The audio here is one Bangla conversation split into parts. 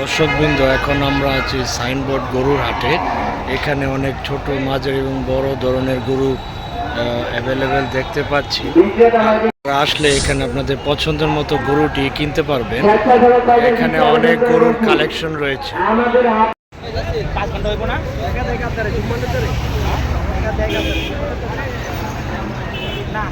দর্শকবৃন্দ এখন আমরা আছি সাইনবোর্ড গরুর হাটে। এখানে অনেক ছোট মাঝারি এবং বড় ধরনের গরু অ্যাভেলেবেল দেখতে পাচ্ছি। আসলে এখানে আপনাদের পছন্দের মতো গরুটি কিনতে পারবেন। এখানে অনেক গরুর কালেকশন রয়েছে। পাঁচ ঘণ্টা হইব না। না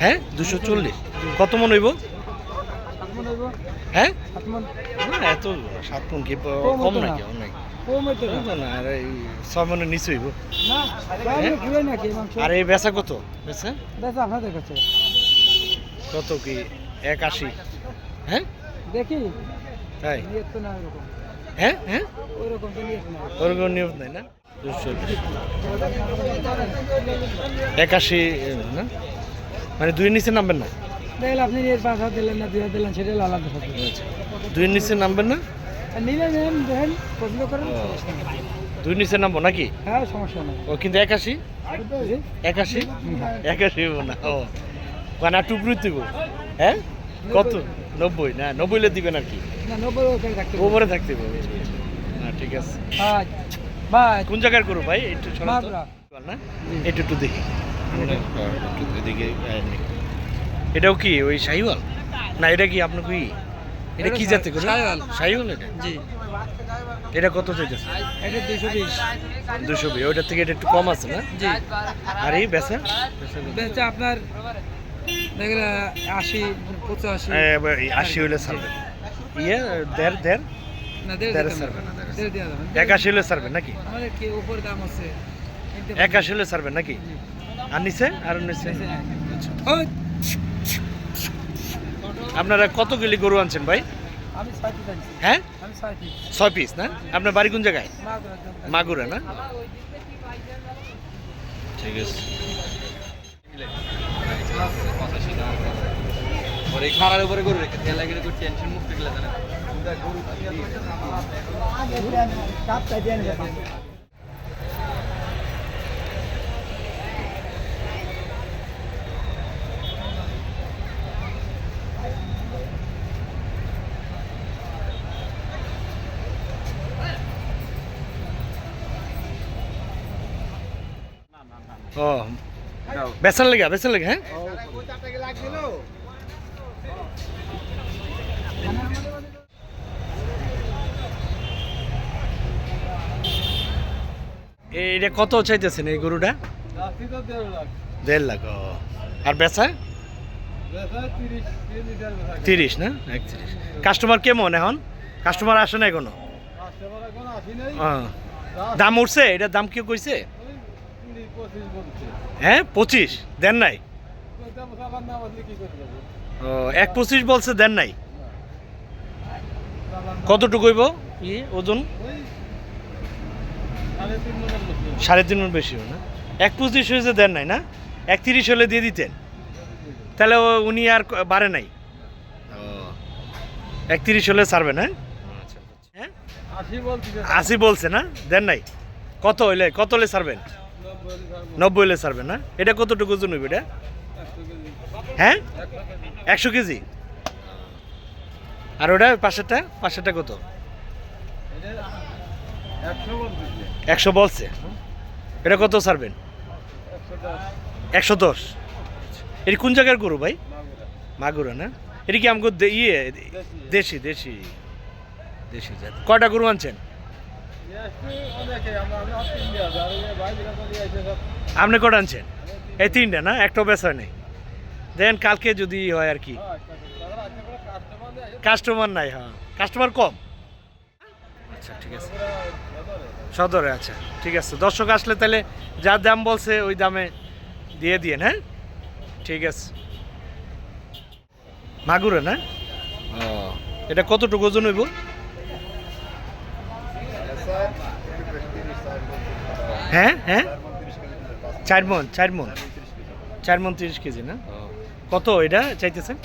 হ্যাঁ দুশো চল্লিশ। কত মন হইব? হ্যাঁ? না এত সাত মন কি কম নাকি? অনেক। আর এই বেচা কত? বেচা? কত কি? এক আশি হ্যাঁ? দেখি। তাই? হ্যাঁ? হ্যাঁ? ওরকম নিয়ম নাই না? একাশি না? মানে দুই নিচে নামবেন না? আপনি পাঁচ হাজার দিলেন না দুই হাজার দিলেন সেটা আলাদা আচ্ছা। দুই নিচে নামবেন না? নিলে নেন দেখেন পছন্দ করেন ও। সমস্যা নেই। দুই নিচে নামবো নাকি? হ্যাঁ সমস্যা নেই। ও কিন্তু একাশি? একাশি? একাশি না ও। মানে টুকরো দিব হ্যাঁ? কত? নব্বই? না নব্বইলে দিবেন আর কি? না ওপরে থাকতে হবে না ঠিক আছে। কোন জায়গার করো ভাই? একটু। না। একটু একটু দেখি। এদিকে এটাও কি ওই শাহিওয়াল? না এটা কি আপনার কি? এটা কি জাতে শাহিওয়াল। শাহিওয়াল এটা। জি। এটা কত চাইতেছে? এটা বিশ। দুশো বিশ। ওইটার থেকে এটা একটু কম আছে না? জি। আর এই বেচা? বেচা আপনার দেখলে আশি পঁচাশি। আশি হইলে ছাড়বেন ইয়ে দেড় দেড়? না দেড় ছাড়বে না, একাশি হলে ছাড়বেন নাকি? আমাদের কি উপর দাম আছে। একাশি হলে ছাড়বেন নাকি? আর নিচে? আর নিচে? আপনারা কত গেলি গরু আনছেন ভাই? হ্যাঁ? ছয় পিস। না? আপনার বাড়ি কোন জায়গায়? মাগুরা। না? ঠিক আছে। উপরে গরু রেখে তেল লাগিয়ে তো টেনশন মুক্ত গেলে জানা ও। বেচার লেগে বেচার লেগে হ্যাঁ? এইটা কত চাইতেছেন এই গরুটা? দেড় লাখ আর বেচা? তিরিশ না? একত্রিশ। কাস্টমার কেমন এখন? কাস্টমার আসে না এখনও। দাম উঠছে? এটার দাম কেউ কইছে? হ্যাঁ পঁচিশ? দেন নাই? ও এক পঁচিশ বলছে দেন নাই? কতটুকু হইব? ই ওজন? সাড়ে তিন মন বেশি হবে না? এক পঁচিশ হয়েছে দেন নাই না? এক তিরিশ হলে দিয়ে দিতেন। তাহলে ও উনি আর বাড়ে নাই? এক তিরিশ হলে ছাড়বে না হ্যাঁ? আশি বলছে না? দেন নাই? কত হইলে কত হলে ছাড়বেন? নব্বই হলে ছাড়বেন না? এটা কতটুকু ওজন হইবে এটা? হ্যাঁ? একশো কেজি? আর ওটা পাশেরটা? পাশেরটা কত? একশো বলছে। এটা কত ছাড়বেন? একশো দশ। এটি কোন জায়গার গরু ভাই? মাগুরা না? এটি কি আমাকে ইয়ে দেশি দেশি দেশি জাত। কয়টা গরু আনছেন? আপনি কটা আনছেন? এই তিনটা না? একটাও বেচা নেই। দেন কালকে যদি হয় আর কি। কাস্টমার নাই হ্যাঁ। কাস্টমার কম? আচ্ছা ঠিক আছে। সদরে আচ্ছা ঠিক আছে। দর্শক আসলে তাহলে যা দাম বলছে ওই দামে দিয়ে দিয়েন হ্যাঁ? ঠিক আছে। মাগুরে না? ও। এটা কতটুকু ওজন হইব? হ্যাঁ হ্যাঁ? চার মন চার মন। চার মন তিরিশ কেজি, না? কত এটা চাইতেছেন?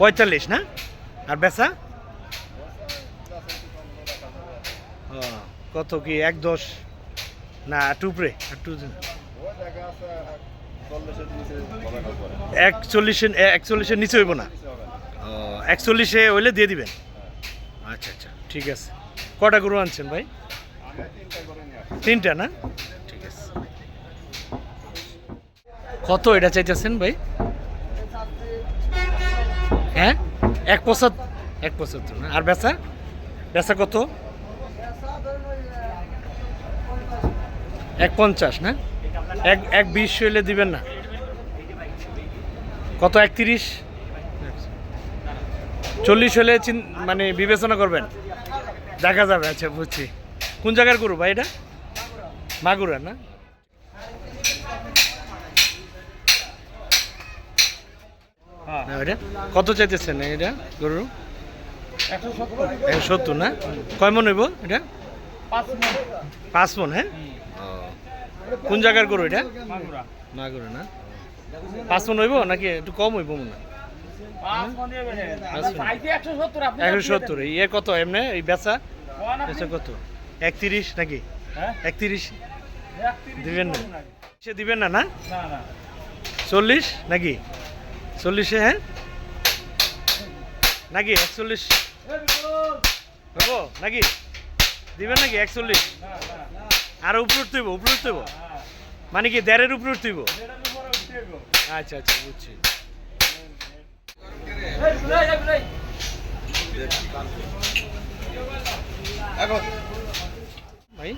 পঁয়তাল্লিশ, না? আর বেচা? কত কি এক দশ? না টুপরে একটু একচল্লিশের একচল্লিশের নিচে হইব না? একচল্লিশে হইলে দিয়ে দিবেন? আচ্ছা আচ্ছা ঠিক আছে। কটা গরু আনছেন ভাই? তিনটা না? ঠিক আছে কত এটা চাইতেছেন ভাই? হ্যাঁ? এক পঁচাত্তর। এক পঁচাত্তর না? আর বেচা? বেচা কত? এক পঞ্চাশ না? এক এক বিশ হইলে দিবেন না? কত? একত্রিশ? চল্লিশ হলে মানে বিবেচনা করবেন? দেখা যাবে আচ্ছা বুঝছি। কোন জায়গার গরু ভাই এটা? মাগুরা না? এটা? কত চাইতেছেন এটা গরু? একশো সত্তর। না? কয় মন হইব এটা? পাঁচ মন। হ্যাঁ? কোন জায়গার গরু এটা? মাগুরা। না? পাঁচ মন হইব নাকি একটু কম হইব মনে হয়? একশো সত্তর ইয়ে কত এমনি? এই বেচা? বেচা কত? একত্রিশ নাকি? একত্রিশ। দিবেন না। সে দিবেন না না? চল্লিশ নাকি? চল্লিশে হ্যাঁ? নাকি একচল্লিশ? হব নাকি? দিবেন নাকি একচল্লিশ? আর উপরে উঠতে হইব উপরে উঠতে হইব? মানে কি দেড়ের উপরে উঠতে আচ্ছা আচ্ছা বুঝছি। ভাই?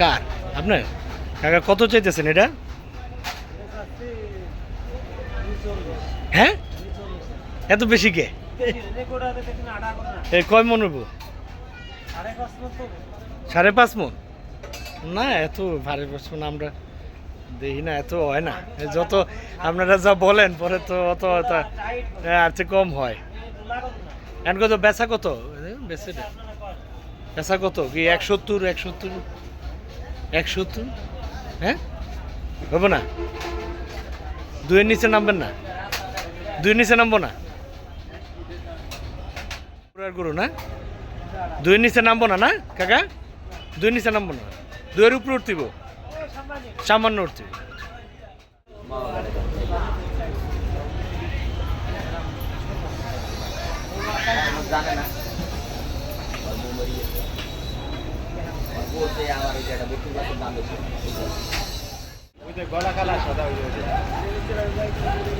কার? আপনার? কাকা, কত চাইতেছেন এটা? হ্যাঁ? এত বেশি কে? কয় মন হইব? সাড়ে পাঁচ মন? না, এত সাড়ে পাঁচ মন আমরা দেখি না, এত হয় না। যত আপনারা যা বলেন, পরে তো অত আর চেয়ে কম হয়। এখন কত বেচা কত? বেচে বেচা কত? কি এক সত্তর এক সত্তর এক সত্তর হ্যাঁ? হবে না। দুইয়ের নিচে নামবেন না। দুইয়ের নিচে নামবো না। গরু না? দুইয়ের নিচে নামবো না না? কাকা? দুইয়ের নিচে নামবো না। দুইয়ের উপরে উঠতিব সামান্য উঠতিব জানে না। বলতে আমার এই জায়গা বত্রিশ বছর দাম বেশি হ্যাঁ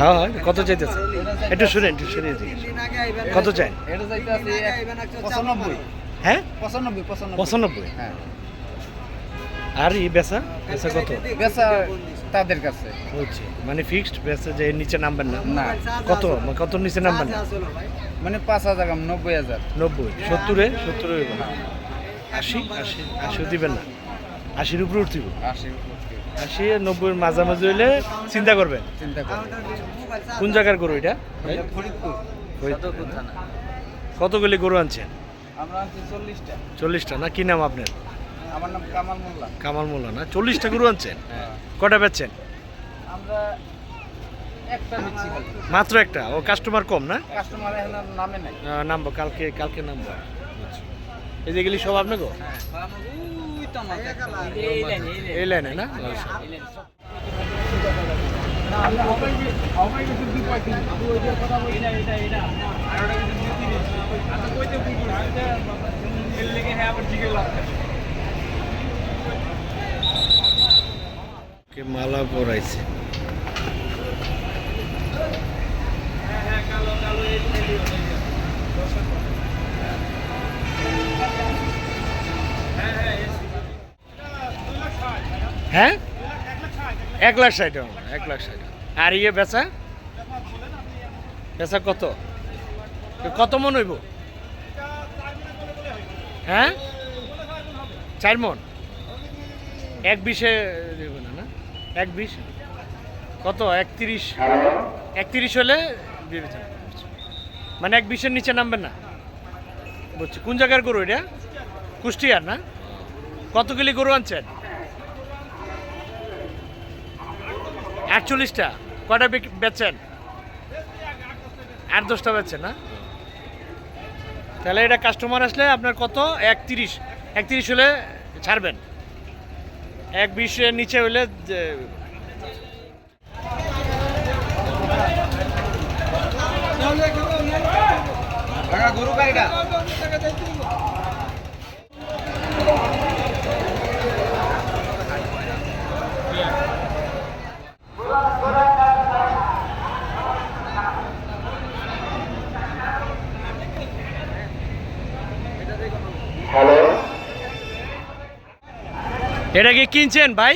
হ্যাঁ কত চাইতেছে? একটু শুনেন একটু শুনে কত চাই? পঁচানব্বই। হ্যাঁ? পঁচানব্বই পঁচানব্বই। হ্যাঁ। আর এই বেচা? বেচা কত? বেচা তাদের কাছে। বলছি মানে ফিক্সড বেচা যে নিচে নামবেন না? না। কত? কত নিচে নামবেন? না মানে পাঁচ হাজার নব্বই হাজার। নব্বই? সত্তরে? সত্তরে না আশি? আশি দিবেন না? আশির উপরে উঠতিব আশি আশি আর নব্বইয়ের মাঝামাঝি হইলে চিন্তা করবেন। চিন্তা কোন জায়গার গরু এটা। কতগুলি গরু আনছেন? চল্লিশটা। না কি নাম আপনার? আমার নাম কামাল মোল্লা। কামাল মোল্লা না? চল্লিশটা গরু আনছেন? হ্যাঁ। কটা বেচছেন? আমরা মাত্র একটা? ও কাস্টমার কম না? কাস্টমার নামে নাই। নামবো। কালকে কালকে নামবো। এই যে গেলি সব আপনাকে এই। মালা পরাইছে হ্যাঁ এক লাখ ষাট এক লাখ ষাট আর ইয়ে বেচা? বেচা কত? কত মন হইব? হ্যাঁ? চার মন? এক বিশে দেবে না না? এক বিশ? কত? একত্রিশ? একত্রিশ হলে বিবেচনা মানে এক বিশের নিচে নামবেন না? বুঝছি। কোন জায়গার গরু এটা? কুষ্টিয়ার, না? কত কিলি গরু আনছেন? আটচল্লিশটা কটা বেচছেন? আট, দশটা বেচছেন, না? তাহলে এটা কাস্টমার আসলে আপনার কত? একত্রিশ। একত্রিশ হলে ছাড়বেন। এক বিশের নিচে হলে গরু এটা কি কিনছেন ভাই?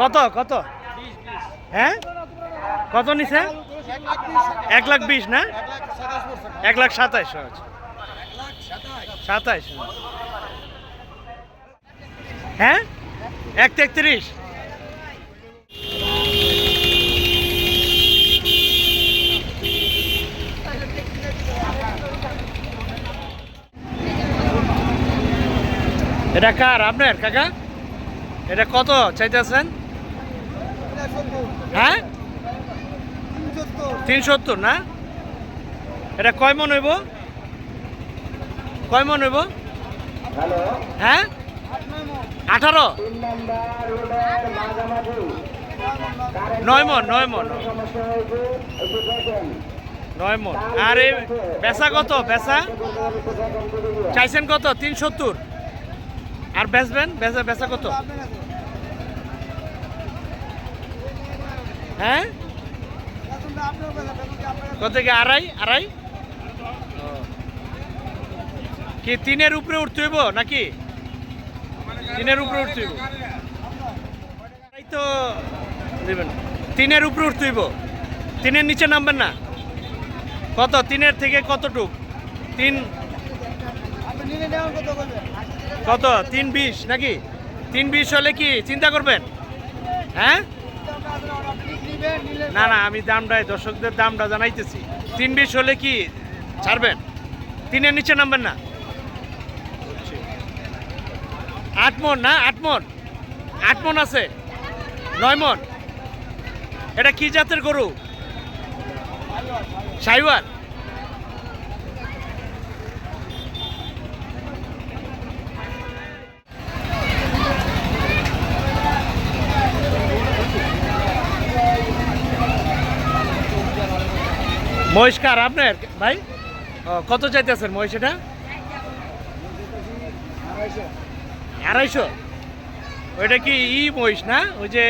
কত কত? হ্যাঁ? কত নিছে? এক লাখ বিশ না? এক লাখ সাতাইশ আচ্ছা। সাতাইশ। হ্যাঁ? এক তেত্রিশ এটা কার আপনার, কাকা? এটা কত চাইতেছেন? হ্যাঁ? তিন সত্তর না? এটা কয় মন হইব? কয় মন হইব? হ্যাঁ? আঠারো? নয় মন নয় মন। নয় মন। আর এই বেচা কত? বেচা? চাইছেন কত? তিন সত্তর আর বেচবেন? বেচা বেচা কত? হ্যাঁ? কত থেকে আড়াই? আড়াই। কি তিনের উপরে উঠতে হইব নাকি? তিনের উপরে উঠতে হইব। এই তো দেবেন তিনের উপরে উঠতে হইব। তিনের নিচে নামবেন না। কত? তিনের থেকে কতটুক? তিন কত? তিন বিশ নাকি? তিন বিশ হলে কি চিন্তা করবেন? হ্যাঁ? না না, আমি দামটাই দর্শকদের দামটা জানাইতেছি। তিন বিশ হলে কি ছাড়বেন? তিনের নিচে নামবেন না? আট মন না, আট মন? আট মন আছে? নয় মন? এটা কি জাতের গরু? সাইওয়ার মহিষ কার আপনার? ভাই? কত চাইতেছেন মহিষ এটা? আড়াইশো। ওইটা কি ই মহিষ না? ওই যে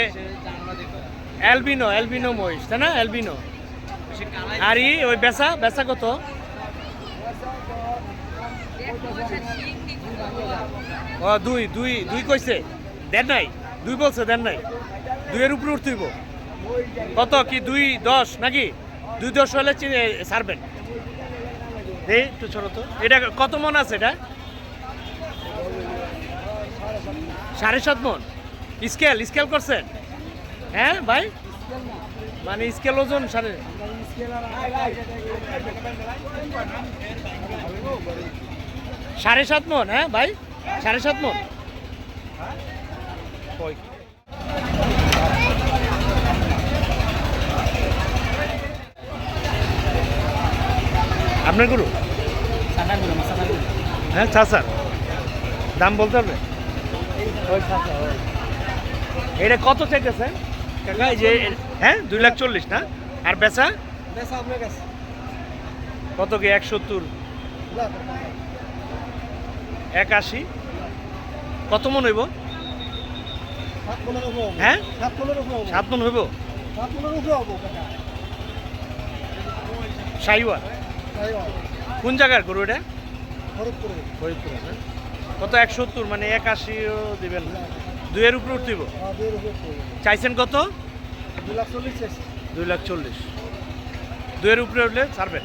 অ্যালবিনো অ্যালবিনো মহিষ, তাই না? অ্যালবিনো। আর ই, ওই বেচা বেচা কত? ও, দুই দুই দুই কইছে। দেন নাই? দুই বলছে, দেন নাই? দুইয়ের উপরে উঠতেইব কত কি, দুই, দশ নাকি? দুই দশ হলে ছাড়বেন এই একটু ছোট তো। এটা কত মন আছে এটা? সাড়ে সাত মন। স্কেল স্কেল করছেন? হ্যাঁ ভাই? মানে স্কেল ওজন সাড়ে সাড়ে সাত মন হ্যাঁ ভাই? সাড়ে সাত মন। আপনার গুরু? হ্যাঁ চাচা। দাম বলতে হবে? এটা কত চাইতেছে? কাকা যে হ্যাঁ দুই লাখ চল্লিশ না? আর বেচা? কত কি এক সত্তর? এক আশি? কত মন হইব? হ্যাঁ? সাত মন হইব? সাইওয়া কোন জায়গার গরু এটা? হ্যাঁ? কত এক সত্তর মানে একাশিও দিবেন দুইয়ের উপরে উঠিব চাইছেন কত? দুই লাখ চল্লিশ। দুইয়ের উপরে উঠলে ছাড়বেন?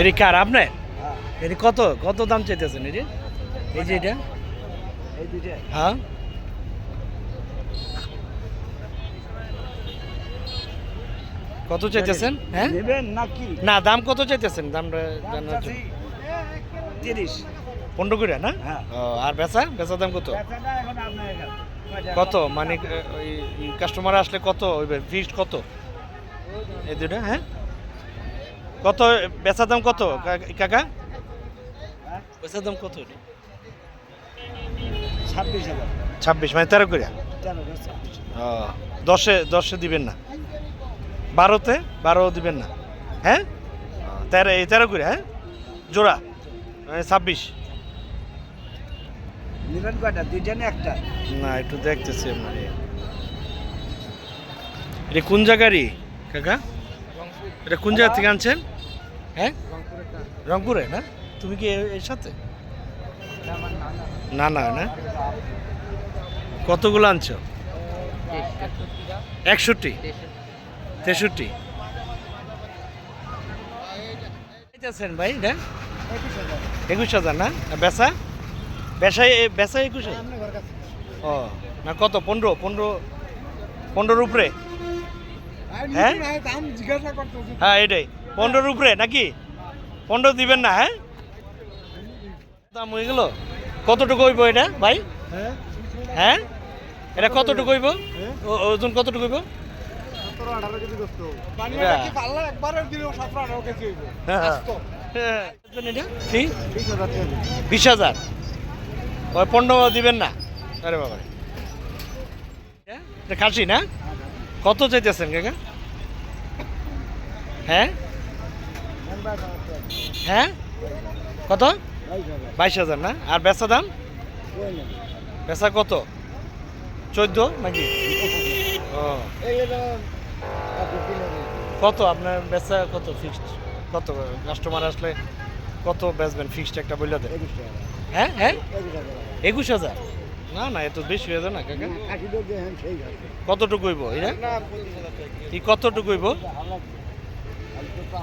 এটি কার আপনার? এটি কত? কত দাম চাইতেছেন এটি? এই যে এটা? হ্যাঁ। কত চাইতেছেন? হ্যাঁ? না দাম কত চাইতেছেন? দামটা জানার জন্য। তিরিশ। পনেরো করে না? হ্যাঁ। আর বেচা? বেচা দাম কত? কত? মানে কাস্টমার আসলে কত? ফিক্সড কত? এই দুটা হ্যাঁ? কত বেচা দাম কত? কাকা? বেচা দাম কত ছাব্বিশ হাজার। ছাব্বিশ মানে তেরো করে ও, দশে দশে দিবেন না? বারোতে বারো দিবেন না? হ্যাঁ? তেরো এই তেরো করে হ্যাঁ? জোড়া মানে ছাব্বিশ। নেবেন কয়টা? দুইটা না একটা? না একটু দেখতেছি আপনার এ। এটা কোন জায়গারই? কাকা? এটা কোন জায়গা থেকে আনছেন? হ্যাঁ? রংপুরে, না? তুমি কি এর সাথে? না না না। কতগুলো আনছো? একষট্টি। তেষট্টি। আছেন ভাই এটা একুশ হাজার, না? বেচা? বেচায় বেচা একুশ হাজার? ও, না কত? পনেরো পনেরো, পনেরোর উপরে? হ্যাঁ? হ্যাঁ এটাই। পনেরোর উপরে নাকি? পনেরো দিবেন না হ্যাঁ? দাম হয়ে গেল? কতটুকু হইব এটা ভাই? হ্যাঁ? হ্যাঁ? এটা কতটুকু হইব? হ্যাঁ? ওজন কতটুকু হইব? হ্যাঁ। হ্যাঁ। বিশ হাজার পনেরো দিবেন না। আরে বাবা খাসি না? কত চাইতেছেন কাকা? হ্যাঁ। হ্যাঁ? কত? বাইশ হাজার। না? আর বেচা দাম? বেচা কত? চোদ্দ নাকি? ও। কত? আপনার বেচা কত ফিক্সড কত? কাস্টমার আসলে কত বেচবেন? ফিক্সড একটা বললে। হ্যাঁ হ্যাঁ? একুশ হাজার। না না এত বেশি হয়ে যায় না কাকা? হ্যাঁ। কতটুকু হইব এটা। এই কতটুকু হইব? তো তো।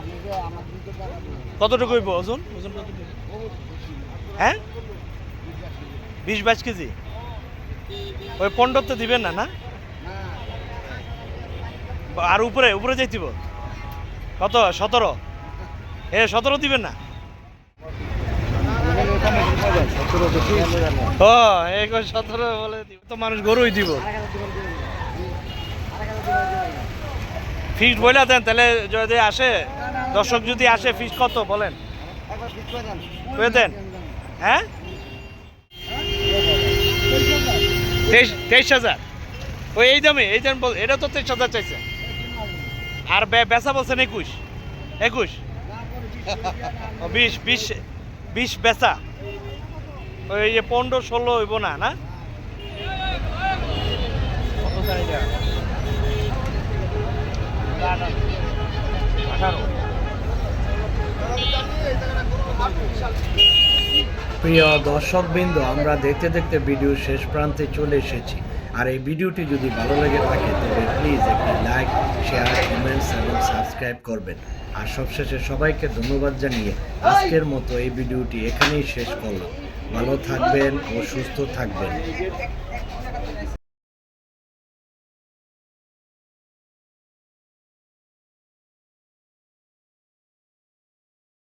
কতটুকু হইব ওজন? ওজন। হ্যাঁ? বিশ বাইশ কেজি? ওই পনেরোতে দিবেন না না? আর উপরে উপরে যাইতিব কত? সতেরো? এ সতেরো দিবেন না? ও এই সতেরো বলে তো মানুষ গরুই দিব। ফিক্সড বইলা দেন, তাহলে যদি আসে, দর্শক যদি আসে ফিক্সড কত বলেন? করে দেন। হ্যাঁ? তেইশ তেইশ হাজার। ওই এই দামে, এই দাম এটা তো তেইশ হাজার চাইছে। আর বেচা বলছেন একুশ। একুশ? বিশ বিশ। বিশ বেচা। ওই যে পনেরো, ষোলো হইব না না? প্রিয় দর্শকবৃন্দ, আমরা দেখতে দেখতে ভিডিও শেষ প্রান্তে চলে এসেছি। আর এই ভিডিওটি যদি ভালো লেগে থাকে, তবে প্লিজ একটি লাইক শেয়ার কমেন্টস এবং সাবস্ক্রাইব করবেন। আর সবশেষে সবাইকে ধন্যবাদ জানিয়ে আজকের মতো এই ভিডিওটি এখানেই শেষ করলাম। ভালো থাকবেন ও সুস্থ থাকবেন।